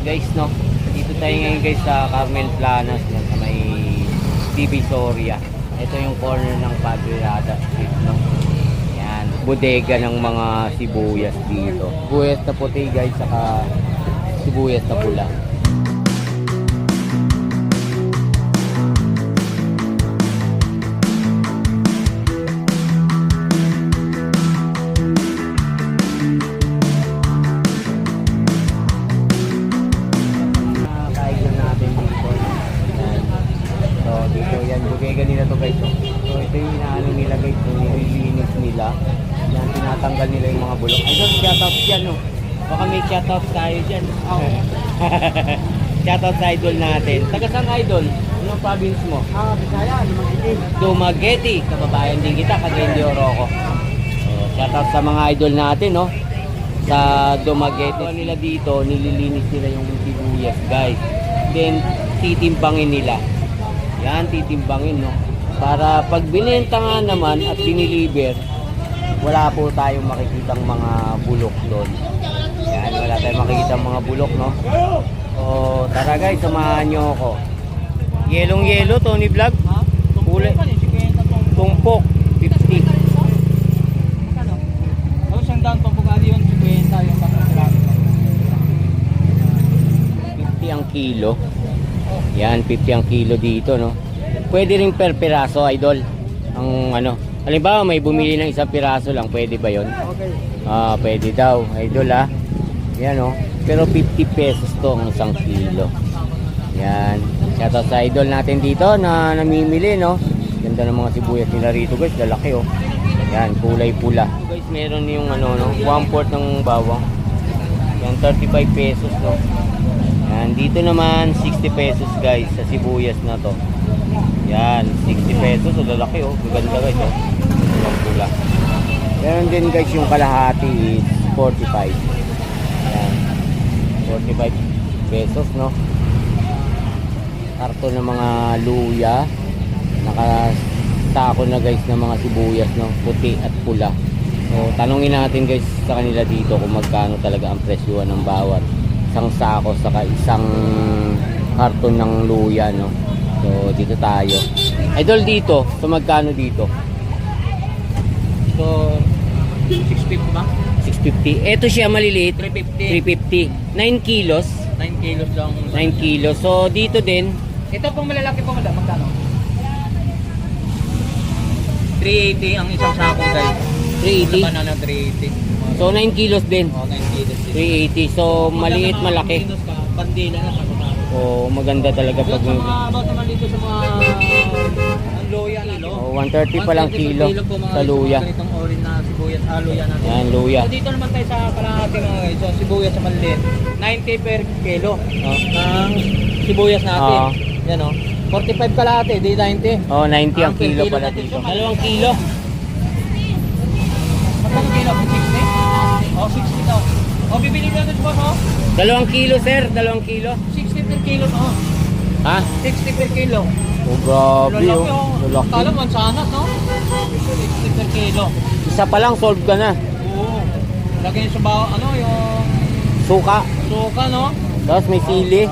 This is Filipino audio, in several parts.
guys, no? Dito tayo ngayon guys sa Carmel Planas, no? sa may Divisoria. Ito yung corner ng Padreada Street, no? Yan, bodega ng mga sibuyas dito. Sibuyas na puti guys, saka sibuyas na pula. shoutout sa idol natin. Taga saan idol? Anong province mo? Ah, Bisaya, Lumagiti. Dumaguete. Kababayan din kita, Cagayan Oroco. So, shoutout sa mga idol natin, no? Sa Dumaguete. Ito nila dito, nililinis nila yung sibuyas, guys. Then, titimbangin nila. Yan, titimbangin, no? Para pag binenta nga naman at diniliver, wala po tayong makikitang mga bulok doon. Yan, wala tayong makikitang mga bulok, no? So, tara guys, samahan nyo ako. Yelong yelo, Tony Vlog. Ha? Kulay. Tumpok pa ni, 50 tong. Tumpok, 50. Ano? Siyang daan tumpok ali yun, 50 yung pagkakilala. 50 ang kilo. Yan, 50 ang kilo dito, no? Pwede rin per piraso, idol. Ang ano, halimbawa may bumili ng isang piraso lang, pwede ba yon? Okay. Ah, pwede daw, idol ah. Yan oh. Pero 50 pesos to ang isang kilo. Yan. Shoutout sa idol natin dito na namimili, no? Ganda ng mga sibuyas nila rito, guys. Lalaki, oh. Yan, kulay pula. Guys, meron yung ano, no? One fourth ng bawang. Yan, 35 pesos, no? Yan, dito naman 60 pesos, guys, sa sibuyas na to. Yan, 60 pesos. So, lalaki, oh. Ganda, guys, oh. Pula. Meron din, guys, yung kalahati is 45. Yan. 45 pesos, no? Karton ng mga luya. Nakasako na guys ng mga sibuyas, no? Puti at pula. So, tanungin natin guys sa kanila dito kung magkano talaga ang presyuhan ng bawat isang sako saka isang karton ng luya, no? So, dito tayo. Idol dito, so magkano dito? So, 650 ba? 650. Ito siya maliliit. 350. 350. 9 kilos. 9 kilos lang. 9 kilos. So, dito din, Ito pong malalaki po, madam, magkano? 380 ang isang sako guys. 380. Laman na ng 380. So 9 kilos din. Oh, 9 kilos. din. 380. So maliit malaki. Bandila na Oh, maganda talaga Doon pag sa mga about naman dito sa mga ang loya na no? oh, 130 pa lang 130 kilo po, mga sa luya. mga ganitong na sibuyas, ah, luya natin. Yan, luya. So dito naman tayo sa kalahati mga guys. So sibuyas sa maliit. 90 per kilo. Oh. Ang sibuyas natin. Oo. Yan oh. 45 kalahati, di 90. Oh, 90 ang Ang kilo pala dito. Dalawang kilo. Magkano kilo? 60? Oh, 60 daw. Oh, bibili natin po, no? Dalawang kilo, sir. Dalawang kilo. 60 per kilo, no? Ha? 60 per kilo. Oh, grabe Lalaki, oh. oh. Lalaki. Kala mo, sanat, no? 60 per kilo. Isa pa lang, solve ka na. Oo. Lagyan sa bawa, ano, yung Suka. suka, no? Tapos may sili.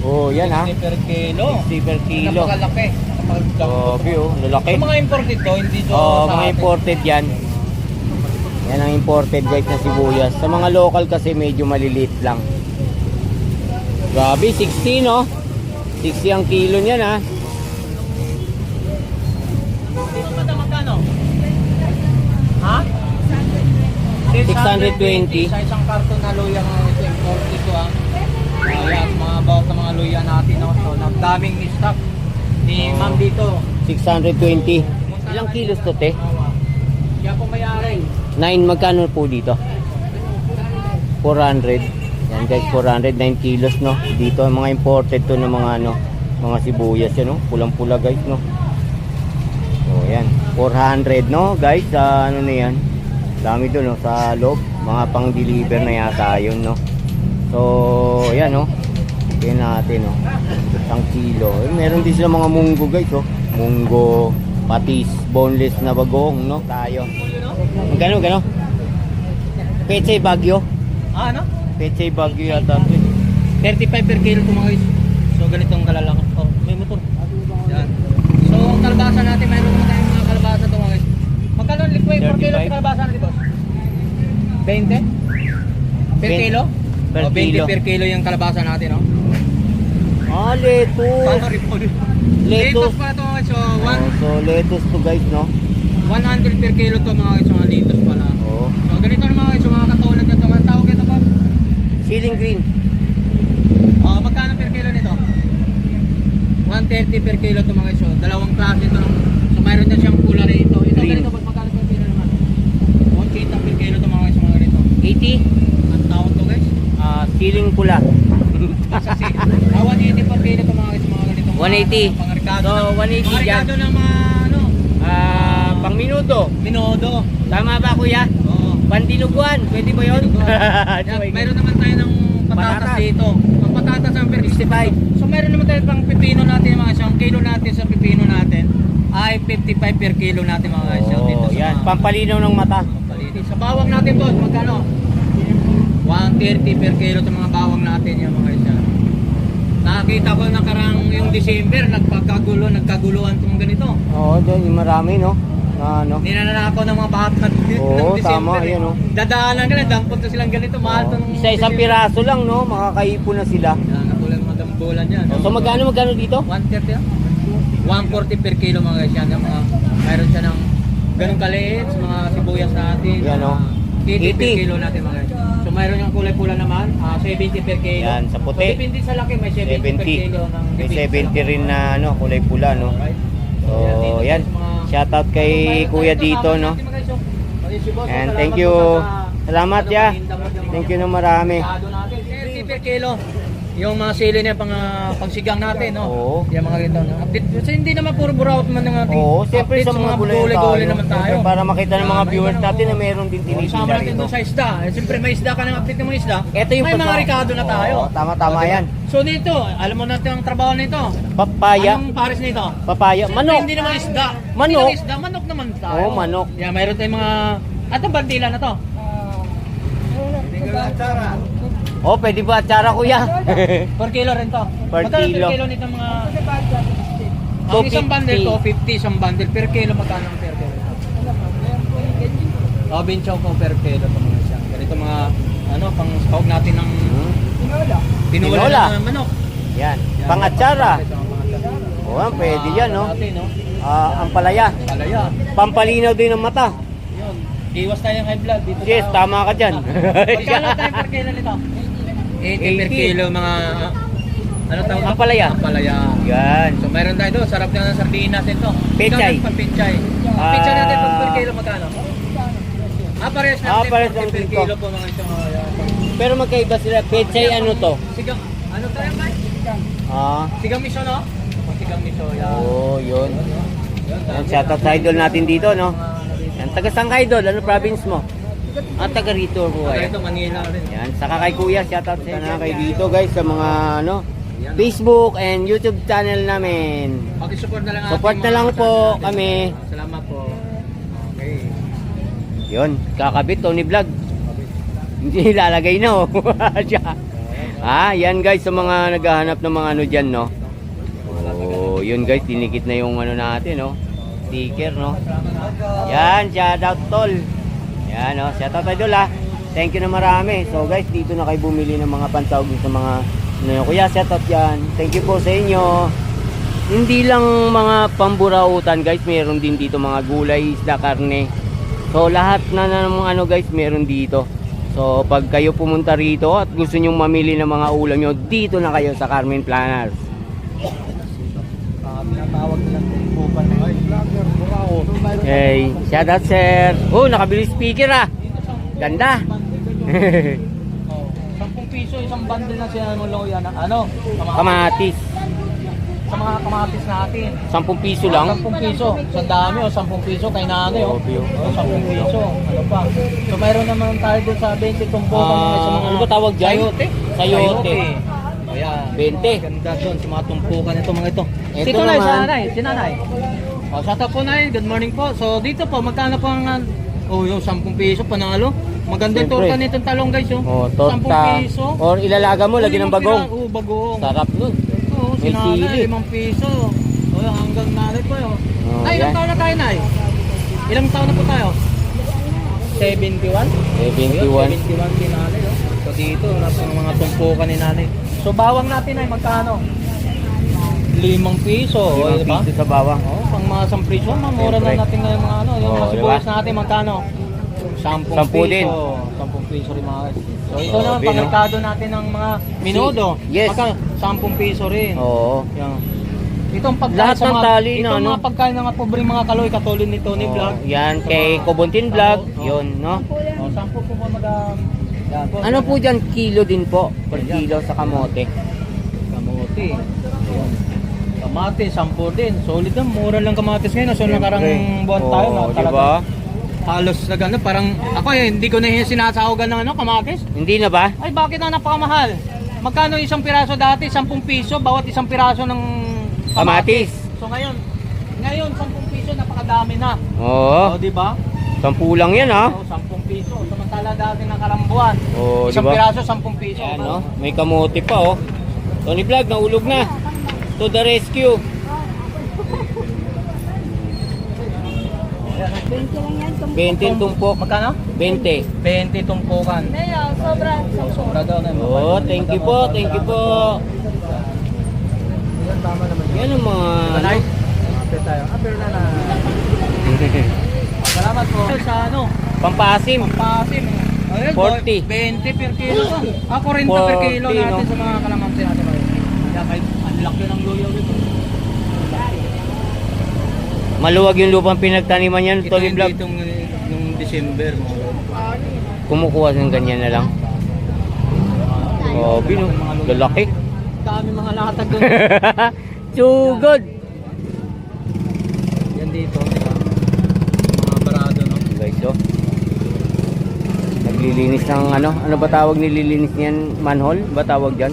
Oh, yan ha. 60 per kilo. 60 per kilo. Napakalaki. Napakalaki. Grabe oh. Lalaki. Yung mga imported to, hindi to Oh, sa mga atin. imported yan. Yan ang imported guys na sibuyas. Sa mga local kasi medyo maliliit lang. Grabe, 60 no? 60 ang kilo niyan ha. Ha? 620. Sa isang karton na luya mga ito, ah. Ayan, mga bawat ng mga luya natin. No? So, nagdaming stock ni ma'am dito. 620. Ilang kilos to te? Siya po may-ari. 9 magkano po dito? 400. Yan guys, 400 9 kilos no. Dito ang mga imported to ng mga ano, mga sibuyas yan no. Pulang-pula guys no. So yan, 400 no guys, sa ano na yan. Dami doon no sa loob, mga pang-deliver na yata yun no. So yan no. Yan natin no. Isang kilo. Eh, meron din sila mga munggo guys oh. Munggo, patis, boneless na bagong no. Tayo. Magkano, magkano? Pechay Bagyo. Ah, ano? Pechay Bagyo yata ito. eh. 35 per kilo ito mga guys. So ganitong kalalaki. Oh, may motor. Yan. So ang kalabasa natin, mayroon naman tayong mga kalabasa ito mga guys. Magkano ang liquid per kilo 35? sa kalabasa natin boss? 20? Per Ben- kilo? per oh, 20 kilo. per kilo yung kalabasa natin, no? Ah, lettuce. Tama rin po. Lettuce. Lettuce pa ito, so Oh, one, so, lettuce to guys, no? 100 per kilo to mga guys, mga lettuce pala. Oh. So ganito naman mga guys, mga katulad nito, mga tawag ito po. Ceiling green. Oh, magkano per kilo nito? 130 per kilo to mga. So, dalawang klase ito. So, mayroon na siyang pula rito. Ito, Green. ganito, magkano per kilo naman? 180 per kilo to mga guys, mga ganito. 80. Ang tawag to guys? Ah, ceiling pula. Isa si, ah, 180 per kilo to mga guys, mga ganito. Mga, 180. Mga Ricardo. So, ng- 180 Mga dyan. Ng mga, ano, Ah, pang minuto. minodo. Tama ba, kuya? Oo. Pandinuguan. Pwede ba yun? Yan, mayroon naman tayo ng patatas, Patatas. dito. Ang patatas ang per 65. So mayroon naman tayo pang pipino natin mga isang kilo natin sa pipino natin ay 55 per kilo natin mga guys. So, dito Oh, sa yan. mga- Pampalinaw ng mata. Pampalinis. Sa bawang natin boss, magkano? 130 per kilo sa mga bawang natin yung mga guys. yan. Nakakita ko na karang yung December, nagpagkagulo, nagkaguluhan itong ganito. Oo, doon yung marami, no? Na, ano? Ninanakaw ng mga bata ng Oo, tama, eh. yan, oh. Dadaanan ka na, dampot na silang ganito, mahal to ng Isa-isang piraso lang, no? Makakaipon na sila. Yan, katulad ng mga dambulan yan. So, magkano, magkano dito? 130 ah? 140 per kilo mga guys yan. Yung mga, mayroon siya ng ganun kaliit sa mga sibuyas natin. Yan, oh. 80 per 80. kilo natin mga guys. So mayroon yung kulay pula naman, ah, 70 per kilo. Yan, sa puti. So, depende sa laki, may 70, per 70. kilo. Ng, May depende sa 70 laki. rin na, ano, kulay pula, no? Alright. So, dito yan. sa mga- Shoutout kay Kuya dito, no? And thank you. sa- Salamat, ya. Thank you na marami. Masyado natin. 30 per kilo. Yung mga sili na pang uh, pangsigang natin, no? Oo. Yung mga ganito, no? Update. Kasi hindi naman puro buraot man ng ating Oo, siyempre sa mga gulay gulay-gulay naman tayo. Siyempre, Para makita ng mga Ah, viewers natin na meron din tinitinda Sama natin rito. doon sa isda. Eh, siyempre may isda ka ng update ng mga isda. Ito yung may mga pagka- ricado na tayo. Oo, tama, tama yan. So dito, alam mo natin ang trabaho nito. Papaya. Anong pares nito? Papaya. Siyempre, Manok. Hindi naman isda. Manok. Hindi naman isda. Manok naman tayo. Oo, manok. Yeah, mayroon tayong mga... At ang bandila na to. Oh, pwede ba atsara kuya? Per kilo rin to. Per Magkano kilo. per kilo nito mga... Ang isang 250. bundle to, 50 isang bundle. Per kilo, magkano ang per kilo? Oh, binchaw ko per kilo to mga siya. Ganito mga, ano, pang sahog natin ng pinula Tinola. ng manok. Yan. Yan, Pangatsara. ito ang pangatsara. Oo, oh, pwede yan, no? Natin, no? Ah, ang palaya. Palaya. Pampalinaw din ng mata. Yun. Iwas tayo ng high blood dito Yes, sa... tama ka dyan. Magkano tayo per kilo nito? 80 per 80. kilo mga... Ano tawag? Ang palaya. Ang palaya. Yan. So meron tayo doon, sarap na ng sardinas ito. Pechay. Ikaw, Pang-pechay. Ah. Pechay natin pag per kilo magkano? Ah, parehas natin Ah, parehas 40 lang per dito. kilo po mga ito. yan. Pero magkaiba sila. Pechay ano to? Sigang, ano tayo ba? Ah. Sigang miso, no? O, Sigang miso, yan. Oo, oh, yun. Yan, Yan, shoutout sa idol natin dito, no? Yan, taga saan ka idol? Ano province mo? Ah, taga rito po kayo. ito, Manila rin. Yan, saka kay kuya, shoutout sa na kay dito guys sa mga ano, Yan. Facebook and YouTube channel namin. Pag-support na lang ating Support na mga lang po kasama natin. kami. Salamat po. Okay. Yun, kakabit Tony Vlog. Hindi ilalagay na oh. Siya. ah, yan guys sa mga naghahanap ng mga ano diyan, no. Oh, yun guys, tinikit na yung ano natin, no. Sticker, no. Yan, shoutout tol. Yan, no. Shoutout idol ah. Thank you na marami. So guys, dito na kayo bumili ng mga pansawag sa mga ano, kuya, shoutout yan. Thank you po sa inyo. Hindi lang mga pamburautan guys, meron din dito mga gulay, isda, karne. So lahat na ng ano guys, meron dito. So pag kayo pumunta rito at gusto nyong mamili ng mga ulam nyo, dito na kayo sa Carmen Planners. Ah, pinatawag nilang Hey, shout out sir. Oh, nakabili speaker ah. Ganda. Oh, 10 piso isang bundle na siya ano lang yan. Ano? Sa mga, Kamatis. sa mga kamatis natin. 10 piso lang. 10 piso. Sa dami o 10 piso kay nanay. Grabe, oh. Oh, 10 piso. Ano pa? So mayroon naman tayo doon sa 20 tumpukan Ah, mga sa mga ano tawag dyan? Sayote. Sayote. Ayan. 20. Ganda doon sa mga tumpukan ito mga ito. Ito Dito na naman. sa nanay, si nanay. Oh, shout out po nanay. Good morning po. So dito po magkano po ang Oh, yung 10 piso panalo. Maganda yung Siyempre. torta nitong talong guys, oh. Oh, torta. 10 piso. Or ilalaga mo, Oh, lagi ng bagong. pira- Oh, bagong. Sarap nun. Oo, May sinanay, sili. 5 piso. Oh, hanggang nanay pa yun. Oh, Nay, ilang yan. taon na tayo, Nay? Ilang taon na po tayo? 71? 71. 71 si nanay, oh. So dito, nasa mga tumpukan ni nanay. So bawang natin ay magkano? 5 piso, oh, Limang di ba? piso sa bawang. Oh, pang mga sampresyon, mamura na natin ngayon mga ano. Yung Oo, mga di sibuyas ba? natin, magkano? 10 Sampu piso. din. 10 piso rin mga So ito Oo, naman, Bino. pangrekado natin ng mga minudo. Yes. Magkano? 10 piso rin. Oo. Yan. Itong pagkain Lahat ng mga, tali na itong ano? mga pagkain ng mga pobreng mga kaloy katulad ni Tony Oh, Vlog. Yan, kay Kobontin Vlog. Oo. Yun, no? Oh, 10 po po madam. Yan po. Ano po dyan? Kilo din po. Per kilo sa kamote. Kamote. Yan. Kamatis, 10 din. Solid na, mura lang kamatis ngayon. So nakarang buwan tayo na Oo, talaga. diba? Halos na gano'n, parang ako eh, hindi ko na yung sinasahogan ng ano, kamatis. Hindi na ba? Ay, bakit na napakamahal? Magkano isang piraso dati? 10 piso bawat isang piraso ng Kamatis. So ngayon, ngayon 10 piso napakadami na. Oo. Oh, di ba? Sampu lang yan, ha? Oh, 10 piso. Samantala dati ng karambuan. Oo, isang diba? piraso 10 piso. Ayan, no? May kamote pa, oh. Tony Vlog, naulog na. To the rescue. 20 lang yan. 20 yung tumpok. Magkano? 20. 20 tumpukan. Mayo, sobra. So, sobra daw na. Oh, thank you po, thank you po. Yan, tama naman. Yan ang mga... Malay. After tayo. After na na. Salamat po. Sa ano? Pampasim. Pasim. Ayun, 40. 20 per kilo. Ah, 40 per 40, kilo natin no? sa mga kalamansi natin. Kaya kahit ang laki ng luyaw dito. Maluwag yung lupang pinagtaniman yan, Ito Tony Vlog. ditong nung December. Kumukuha ng ganyan na lang. Oh, bino. Lalaki. Dami mga latag doon. Sugod. Yan dito, di ba? Mga barado, no? Guys, oh. Naglilinis ng ano? Ano ba tawag nililinis niyan? Manhole? Ba tawag dyan?